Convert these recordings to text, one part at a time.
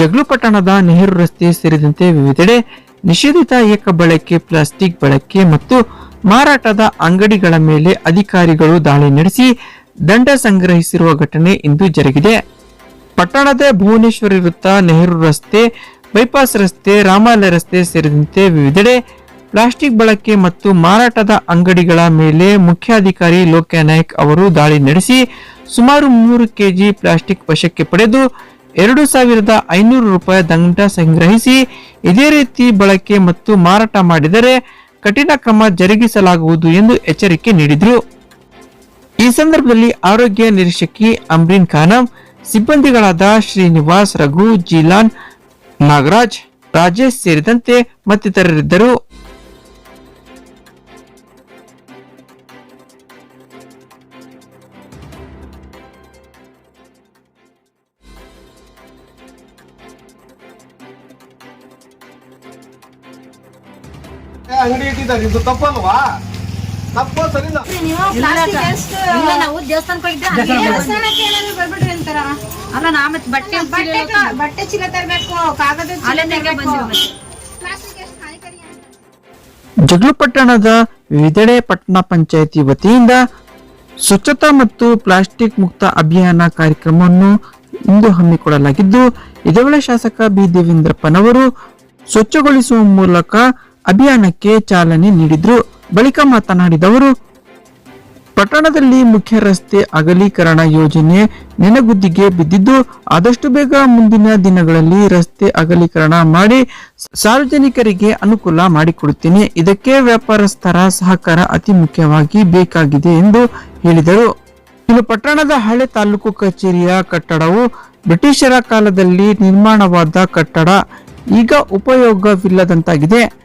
ಜಗ್ಲು ಪಟ್ಟಣದ ನೆಹರು ರಸ್ತೆ ಸೇರಿದಂತೆ ವಿವಿಧೆಡೆ ನಿಷೇಧಿತ ಏಕ ಬಳಕೆ ಪ್ಲಾಸ್ಟಿಕ್ ಬಳಕೆ ಮತ್ತು ಮಾರಾಟದ ಅಂಗಡಿಗಳ ಮೇಲೆ ಅಧಿಕಾರಿಗಳು ದಾಳಿ ನಡೆಸಿ ದಂಡ ಸಂಗ್ರಹಿಸಿರುವ ಘಟನೆ ಇಂದು ಜರುಗಿದೆ. ಪಟ್ಟಣದ ಭುವನೇಶ್ವರಿ ವೃತ್ತ ನೆಹರು ರಸ್ತೆ, ಬೈಪಾಸ್ ರಸ್ತೆ ರಾಮಾಲಯ ರಸ್ತೆ ಸೇರಿದಂತೆ ವಿವಿಧೆಡೆ ಪ್ಲಾಸ್ಟಿಕ್ ಬಳಕೆ ಮತ್ತು ಮಾರಾಟದ ಅಂಗಡಿಗಳ ಮೇಲೆ ಮುಖ್ಯಾಧಿಕಾರಿ ಲೋಕ್ಯಾ ನಾಯ್ಕ್ ಅವರು ದಾಳಿ ನಡೆಸಿ ಸುಮಾರು ಮೂರು ಕೆಜಿ ಪ್ಲಾಸ್ಟಿಕ್ ವಶಕ್ಕೆ ಪಡೆದು ಎರಡು ಸಾವಿರದ ಐನೂರು ರೂಪಾಯಿ ದಂಡ ಸಂಗ್ರಹಿಸಿ ಇದೇ ರೀತಿ ಬಳಕೆ ಮತ್ತು ಮಾರಾಟ ಮಾಡಿದರೆ ಕಠಿಣ ಕ್ರಮ ಜರುಗಿಸಲಾಗುವುದು ಎಂದು ಎಚ್ಚರಿಕೆ ನೀಡಿದರು. ಈ ಸಂದರ್ಭದಲ್ಲಿ ಆರೋಗ್ಯ ನಿರೀಕ್ಷಕಿ ಅಮ್ರೀನ್ ಖಾನಂ, ಸಿಬ್ಬಂದಿಗಳಾದ ಶ್ರೀನಿವಾಸ್ ರಘು, ಜೀಲಾನ್ ನಾಗರಾಜ್, ರಾಜೇಶ್ ಸೇರಿದಂತೆ ಮತ್ತಿತರರಿದ್ದರು. ಅಂಗಡಿ ಇಟ್ಟಿದ್ದಾರೆ. ಇದು ತಪ್ಪಲ್ವಾ? ತಪ್ಪು ಸರಿಲ್ಲ ನೀವು ಇಲ್ಲ plastic ಅಕ್ಕ. ನಾವು ದೇವಸ್ಥಾನಕ್ಕೆ ಹೋಗಿದ್ದೆ. ಅಲ್ಲಿ ದೇವಸ್ಥಾನಕ್ಕೆ ಏನಾದ್ರು ಬರ್ಬಿಟ್ರಿ ಅಂತಾರ? ಅಲ್ಲ ನಾ ಮತ್ತೆ ಬಟ್ಟೆ ಬಟ್ಟೆ ಚೀಲ ಕ- ಬಟ್ಟೆ ಚೀಲ ತರಬೇಕು ಕಾಗದ ಚೀಲ ಅಲ್ಲಿಂದ ಹಿಂಗೆ ತರ್ಬೇಕು. ಬಂದಿರೋ ಮತ್ತೆ. ಪ್ಲಾಸ್ಟಿಕ್ ಎಷ್ಟು ಹಾನಿಕಾರಿ ಅಂತ. ಜಗ್ಲು ಪಟ್ಟಣದ ವಿವಿಧೆಡೆ ಪಟ್ಟಣ ಪಂಚಾಯಿತಿ ವತಿಯಿಂದ ಸ್ವಚ್ಛತಾ ಮತ್ತು ಪ್ಲಾಸ್ಟಿಕ್ ಮುಕ್ತ ಅಭಿಯಾನ ಕಾರ್ಯಕ್ರಮವನ್ನು ಇಂದು ಹಮ್ಮಿಕೊಳ್ಳಲಾಗಿದ್ದು ಇದೇ ವೇಳೆ ಶಾಸಕ ಬಿ ದೇವೇಂದ್ರಪ್ಪನವರು ಸ್ವಚ್ಛಗೊಳಿಸುವ ಮೂಲಕ ಅಭಿಯಾನಕ್ಕೆ ಚಾಲನೆ ನೀಡಿದ್ರು. ಬಳಿಕ ಮಾತನಾಡಿದವರು, ಪಟ್ಟಣದಲ್ಲಿ ಮುಖ್ಯ ರಸ್ತೆ ಅಗಲೀಕರಣ ಯೋಜನೆ ನೆನಗುದ್ದಿಗೆ ಬಿದ್ದಿದ್ದು, ಆದಷ್ಟು ಬೇಗ ಮುಂದಿನ ದಿನಗಳಲ್ಲಿ ರಸ್ತೆ ಅಗಲೀಕರಣ ಮಾಡಿ ಸಾರ್ವಜನಿಕರಿಗೆ ಅನುಕೂಲ ಮಾಡಿಕೊಡುತ್ತೇನೆ. ಇದಕ್ಕೆ ವ್ಯಾಪಾರಸ್ಥರ ಸಹಕಾರ ಅತಿ ಮುಖ್ಯವಾಗಿ ಬೇಕಾಗಿದೆ ಎಂದು ಹೇಳಿದರು. ಇನ್ನು ಪಟ್ಟಣದ ಹಳೆ ತಾಲೂಕು ಕಚೇರಿಯ ಕಟ್ಟಡವು ಬ್ರಿಟಿಷರ ಕಾಲದಲ್ಲಿ ನಿರ್ಮಾಣವಾದ ಕಟ್ಟಡ. ಈಗ ಉಪಯೋಗವಿಲ್ಲದಂತಾಗಿದೆ.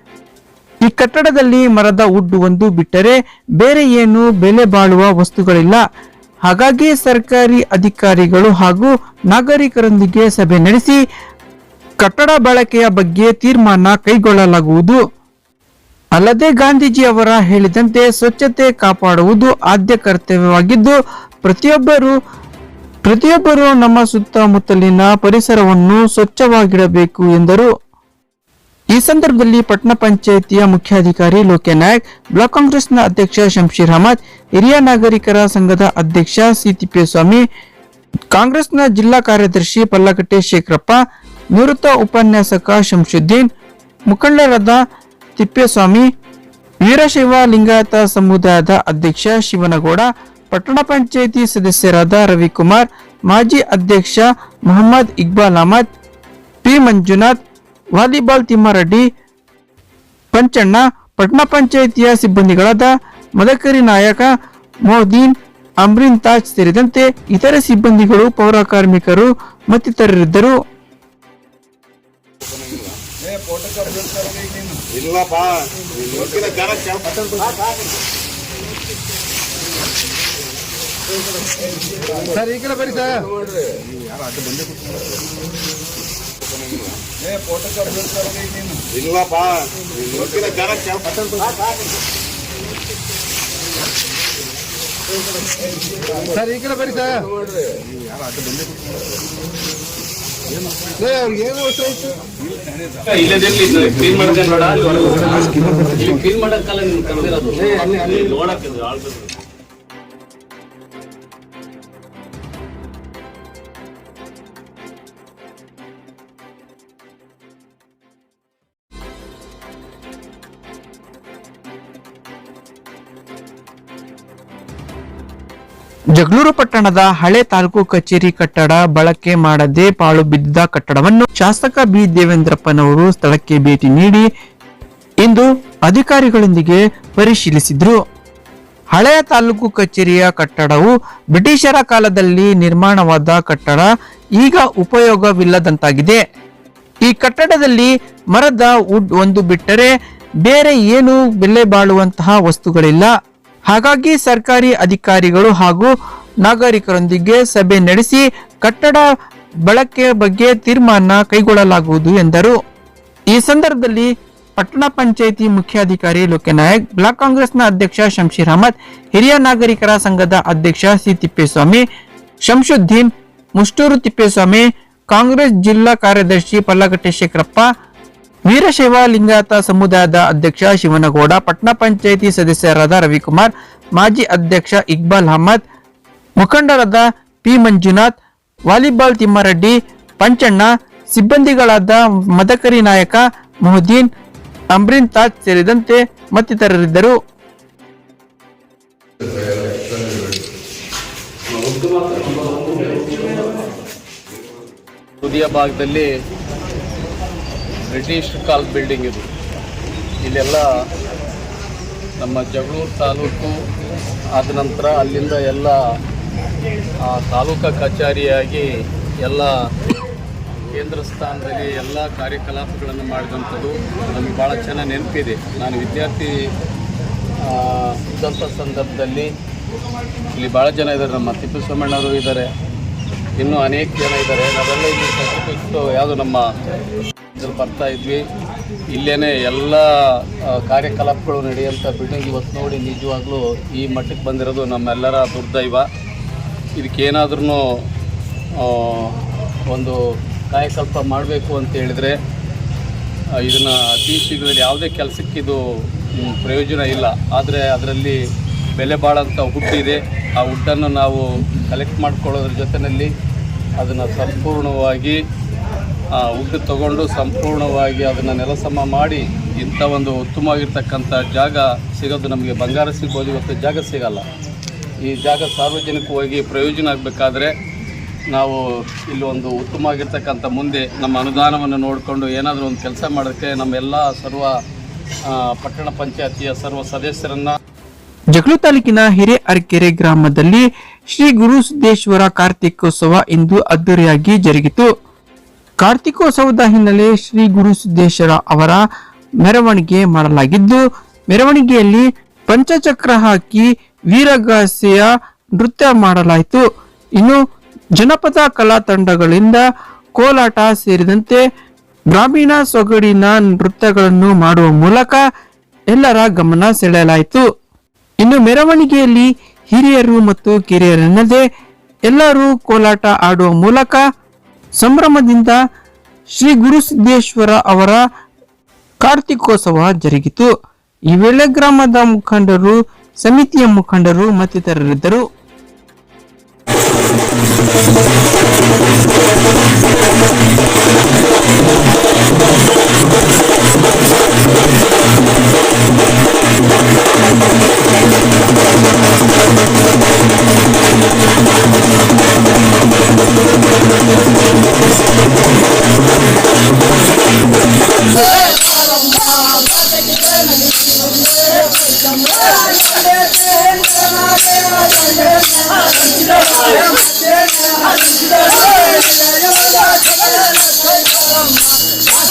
ಈ ಕಟ್ಟಡದಲ್ಲಿ ಮರದ ವುಡ್ ಒಂದು ಬಿಟ್ಟರೆ ಬೇರೆ ಏನು ಬೆಲೆ ಬಾಳುವ ವಸ್ತುಗಳಿಲ್ಲ. ಹಾಗಾಗಿ ಸರ್ಕಾರಿ ಅಧಿಕಾರಿಗಳು ಹಾಗೂ ನಾಗರಿಕರೊಂದಿಗೆ ಸಭೆ ನಡೆಸಿ ಕಟ್ಟಡ ಬಳಕೆಯ ಬಗ್ಗೆ ತೀರ್ಮಾನ ಕೈಗೊಳ್ಳಲಾಗುವುದು. ಅಲ್ಲದೆ ಗಾಂಧೀಜಿ ಅವರ ಹೇಳಿದಂತೆ ಸ್ವಚ್ಛತೆ ಕಾಪಾಡುವುದು ಆದ್ಯ ಕರ್ತವ್ಯವಾಗಿದ್ದು, ಪ್ರತಿಯೊಬ್ಬರು ಪ್ರತಿಯೊಬ್ಬರು ನಮ್ಮ ಸುತ್ತಮುತ್ತಲಿನ ಪರಿಸರವನ್ನು ಸ್ವಚ್ಛವಾಗಿಡಬೇಕು ಎಂದರು. ಈ ಸಂದರ್ಭದಲ್ಲಿ ಪಟ್ಟಣ ಪಂಚಾಯಿತಿಯ ಮುಖ್ಯಾಧಿಕಾರಿ ಲೋಕೆ ನಾಯಕ್ ಬ್ಲಾಕ್ ಕಾಂಗ್ರೆಸ್ನ ಅಧ್ಯಕ್ಷ ಶಂಶೀರ್ ಅಹಮದ್, ಹಿರಿಯ ನಾಗರಿಕರ ಸಂಘದ ಅಧ್ಯಕ್ಷ ಸಿ ತಿಪ್ಪೇಸ್ವಾಮಿ, ಕಾಂಗ್ರೆಸ್ನ ಜಿಲ್ಲಾ ಕಾರ್ಯದರ್ಶಿ ಪಲ್ಲಕಟ್ಟೆ ಶೇಖರಪ್ಪ, ನಿವೃತ್ತ ಉಪನ್ಯಾಸಕ ಶಂಶುದ್ದೀನ್, ಮುಖಂಡರಾದ ತಿಪ್ಪೇಸ್ವಾಮಿ, ವೀರಶೈವ ಲಿಂಗಾಯತ ಸಮುದಾಯದ ಅಧ್ಯಕ್ಷ ಶಿವನಗೌಡ ಪಟ್ಟಣ ಪಂಚಾಯಿತಿ ಸದಸ್ಯರಾದ ರವಿಕುಮಾರ್, ಮಾಜಿ ಅಧ್ಯಕ್ಷ ಮೊಹಮ್ಮದ್ ಇಕ್ಬಾಲ್ ಅಹಮದ್, ಪಿ ಮಂಜುನಾಥ್ ವಾಲಿಬಾಲ್ ತಿಮ್ಮಾರೆಡ್ಡಿ ಪಂಚಣ್ಣ ಪಟ್ಟಣ ಪಂಚಾಯಿತಿಯ ಸಿಬ್ಬಂದಿಗಳಾದ ಮದಕರಿ ನಾಯಕ ಮೊಹದೀನ್ ಅಮ್ರಿನ್ ತಾಜ್ ಸೇರಿದಂತೆ ಇತರ ಸಿಬ್ಬಂದಿಗಳು ಪೌರ ಕಾರ್ಮಿಕರು ಮತ್ತಿತರರಿದ್ದರು. ಸರ್ ಈ ಕಡೆ ಬನ್ನಿ ಸರ್. ಇಲ್ಲಪ್ಪ ಸರ್, ಈ ಕಡೆ ಬರಿ ಸರ್. ಕ್ಲೀನ್ ಮಾಡ್ಕೊಂಡು ನೋಡ ಕ್ಲೀನ್ ಮಾಡಕ್ಕಲ್ಲ ನೀವು ಕರೆದಿರೋದು. ನೋಡಕ್ಕೆ ಆಳ್ಬೇಕು. ಜಗಳೂರು ಪಟ್ಟಣದ ಹಳೆ ತಾಲೂಕು ಕಚೇರಿ ಕಟ್ಟಡ ಬಳಕೆ ಮಾಡದೆ ಪಾಳು ಬಿದ್ದ ಕಟ್ಟಡವನ್ನು ಶಾಸಕ ಬಿ ದೇವೇಂದ್ರಪ್ಪನವರು ಸ್ಥಳಕ್ಕೆ ಭೇಟಿ ನೀಡಿ ಇಂದು ಅಧಿಕಾರಿಗಳೊಂದಿಗೆ ಪರಿಶೀಲಿಸಿದ್ರು. ಹಳೆಯ ತಾಲೂಕು ಕಚೇರಿಯ ಕಟ್ಟಡವು ಬ್ರಿಟಿಷರ ಕಾಲದಲ್ಲಿ ನಿರ್ಮಾಣವಾದ ಕಟ್ಟಡ, ಈಗ ಉಪಯೋಗವಿಲ್ಲದಂತಾಗಿದೆ. ಈ ಕಟ್ಟಡದಲ್ಲಿ ಮರದ ವುಡ್ ಒಂದು ಬಿಟ್ಟರೆ ಬೇರೆ ಏನು ಬೆಲೆ ಬಾಳುವಂತಹ ವಸ್ತುಗಳಿಲ್ಲ. ಹಾಗಾಗಿ ಸರ್ಕಾರಿ ಅಧಿಕಾರಿಗಳು ಹಾಗೂ ನಾಗರಿಕರೊಂದಿಗೆ ಸಭೆ ನಡೆಸಿ ಕಟ್ಟಡ ಬಳಕೆ ಬಗ್ಗೆ ತೀರ್ಮಾನ ಕೈಗೊಳ್ಳಲಾಗುವುದು ಎಂದರು. ಈ ಸಂದರ್ಭದಲ್ಲಿ ಪಟ್ಟಣ ಪಂಚಾಯಿತಿ ಮುಖ್ಯಾಧಿಕಾರಿ ಲೋಕನಾಯಕ್, ಬ್ಲಾಕ್ ಕಾಂಗ್ರೆಸ್ನ ಅಧ್ಯಕ್ಷ ಶಂಶೀರ್ ಅಹಮದ್, ಹಿರಿಯ ನಾಗರಿಕರ ಸಂಘದ ಅಧ್ಯಕ್ಷ ಸಿ ತಿಪ್ಪೇಸ್ವಾಮಿ, ಶಂಶುದ್ದೀನ್, ಮುಷ್ಟೂರು ತಿಪ್ಪೇಸ್ವಾಮಿ, ಕಾಂಗ್ರೆಸ್ ಜಿಲ್ಲಾ ಕಾರ್ಯದರ್ಶಿ ಪಲ್ಲಗಟ್ಟೆ ಶೇಖರಪ್ಪ ವೀರಶೈವ ಲಿಂಗಾಯತ ಸಮುದಾಯದ ಅಧ್ಯಕ್ಷ ಶಿವನಗೌಡ ಪಟ್ಟಣ ಪಂಚಾಯಿತಿ ಸದಸ್ಯರಾದ ರವಿಕುಮಾರ್, ಮಾಜಿ ಅಧ್ಯಕ್ಷ ಇಕ್ಬಾಲ್ ಅಹಮದ್ ಮುಖಂಡರಾದ ಪಿ ಮಂಜುನಾಥ್, ವಾಲಿಬಾಲ್ ತಿಮ್ಮಾರೆಡ್ಡಿ, ಪಂಚಣ್ಣ, ಸಿಬ್ಬಂದಿಗಳಾದ ಮದಕರಿ ನಾಯಕ ಮೊಹದ್ದೀನ್ ಅಮ್ರಿನ್ ತಾಜ್ ಸೇರಿದಂತೆ ಮತ್ತಿತರರಿದ್ದರು. ಭಾಗದಲ್ಲಿ ಬ್ರಿಟಿಷ್ ಕಾಲ್ ಬಿಲ್ಡಿಂಗ್ ಇದು. ಇಲ್ಲೆಲ್ಲ ನಮ್ಮ ಜಗಳೂರು ತಾಲೂಕು ಆದ ನಂತರ ಅಲ್ಲಿಂದ ಎಲ್ಲ ಆ, ತಾಲೂಕಾ ಕಚೇರಿಯಾಗಿ ಎಲ್ಲ ಕೇಂದ್ರ ಸ್ಥಾನದಲ್ಲಿ ಎಲ್ಲ ಕಾರ್ಯಕಲಾಪಗಳನ್ನು ಮಾಡಿದಂಥದ್ದು ನಮಗೆ ಭಾಳ ಚೆನ್ನಾಗಿ ನೆನಪಿದೆ. ನಾನು ವಿದ್ಯಾರ್ಥಿ ಇದ್ದಂಥ ಸಂದರ್ಭದಲ್ಲಿ ಇಲ್ಲಿ ಭಾಳ ಜನ ಇದ್ದಾರೆ. ನಮ್ಮ ತಿಪ್ಪೇಸ್ವಾಮಣ್ಣವರು ಇದ್ದಾರೆ. ಇನ್ನೂ ಅನೇಕ ಜನ ಇದ್ದಾರೆ. ನಾವೆಲ್ಲ ಇಲ್ಲಿ ಯಾವುದು ನಮ್ಮ ಇದ್ರಲ್ಲಿ ಬರ್ತಾ ಇದ್ವಿ. ಇಲ್ಲೇ ಎಲ್ಲ ಕಾರ್ಯಕಲಾಪಗಳು ನಡೆಯುವಂಥ ಬಿಲ್ಡಿಂಗ್ ಇವತ್ತು ನೋಡಿ ನಿಜವಾಗ್ಲೂ ಈ ಮಟ್ಟಕ್ಕೆ ಬಂದಿರೋದು ನಮ್ಮೆಲ್ಲರ ದುರ್ದೈವ. ಇದಕ್ಕೇನಾದ್ರೂ ಒಂದು ಕಾಯಕಲ್ಪ ಮಾಡಬೇಕು ಅಂತ ಹೇಳಿದರೆ ಇದನ್ನು ಅತಿ ಶೀಘ್ರದಲ್ಲಿ ಯಾವುದೇ ಕೆಲಸಕ್ಕಿದು ಪ್ರಯೋಜನ ಇಲ್ಲ. ಆದರೆ ಅದರಲ್ಲಿ ಬೆಲೆ ಬಾಳಂಥ ಹುಟ್ಟಿದೆ ಆ ಹುಟ್ಟನ್ನು ನಾವು ಕಲೆಕ್ಟ್ ಮಾಡ್ಕೊಳ್ಳೋದ್ರ ಜೊತೆಯಲ್ಲಿ ಅದನ್ನು ಸಂಪೂರ್ಣವಾಗಿ ಹುಟ್ಟು ತಗೊಂಡು ಸಂಪೂರ್ಣವಾಗಿ ಅದನ್ನು ನೆಲಸಮ ಮಾಡಿ ಇಂಥ ಒಂದು ಉತ್ತಮವಾಗಿರ್ತಕ್ಕಂಥ ಜಾಗ ಸಿಗೋದು ನಮಗೆ ಬಂಗಾರ ಸಿಗ್ಬೋದು, ಇವತ್ತು ಜಾಗ ಸಿಗಲ್ಲ. ಈ ಜಾಗ ಸಾರ್ವಜನಿಕವಾಗಿ ಪ್ರಯೋಜನ ಆಗಬೇಕಾದ್ರೆ ನಾವು ಇಲ್ಲಿ ಒಂದು ಉತ್ತಮವಾಗಿರ್ತಕ್ಕಂಥ ಮುಂದೆ ನಮ್ಮ ಅನುದಾನವನ್ನು ನೋಡಿಕೊಂಡು ಏನಾದರೂ ಒಂದು ಕೆಲಸ ಮಾಡೋಕ್ಕೆ ನಮ್ಮೆಲ್ಲ ಸರ್ವ ಪಟ್ಟಣ ಪಂಚಾಯತಿಯ ಸರ್ವ ಸದಸ್ಯರನ್ನು ಜಗಳೂರು ತಾಲೂಕಿನ ಹಿರೇಅರಕೆರೆ ಗ್ರಾಮದಲ್ಲಿ ಶ್ರೀ ಗುರು ಸಿದ್ದೇಶ್ವರ ಕಾರ್ತಿಕೋತ್ಸವ ಇಂದು ಅದ್ದೂರಿಯಾಗಿ ಜರುಗಿತು. ಕಾರ್ತಿಕೋತ್ಸವದ ಹಿನ್ನೆಲೆ ಶ್ರೀ ಗುರು ಸಿದ್ದೇಶ್ವರ ಅವರ ಮೆರವಣಿಗೆ ಮಾಡಲಾಗಿದ್ದು, ಮೆರವಣಿಗೆಯಲ್ಲಿ ಪಂಚಚಕ್ರ ಹಾಕಿ ವೀರಗಾಸೆಯ ನೃತ್ಯ ಮಾಡಲಾಯಿತು. ಇನ್ನು ಜನಪದ ಕಲಾ ತಂಡಗಳಿಂದ ಕೋಲಾಟ ಸೇರಿದಂತೆ ಗ್ರಾಮೀಣ ಸೊಗಡಿನ ನೃತ್ಯಗಳನ್ನು ಮಾಡುವ ಮೂಲಕ ಎಲ್ಲರ ಗಮನ ಸೆಳೆಯಲಾಯಿತು. ಇನ್ನು ಮೆರವಣಿಗೆಯಲ್ಲಿ ಹಿರಿಯರು ಮತ್ತು ಕಿರಿಯರೆನ್ನದೆ ಎಲ್ಲರೂ ಕೋಲಾಟ ಆಡುವ ಮೂಲಕ ಸಂಭ್ರಮದಿಂದ ಶ್ರೀ ಗುರುಸಿದ್ದೇಶ್ವರ ಅವರ ಕಾರ್ತಿಕೋತ್ಸವ ಜರುಗಿತು. ಈ ವೇಳೆ ಗ್ರಾಮದ ಮುಖಂಡರು ಸಮಿತಿಯ ಮುಖಂಡರು ಮತ್ತಿತರರಿದ್ದರು.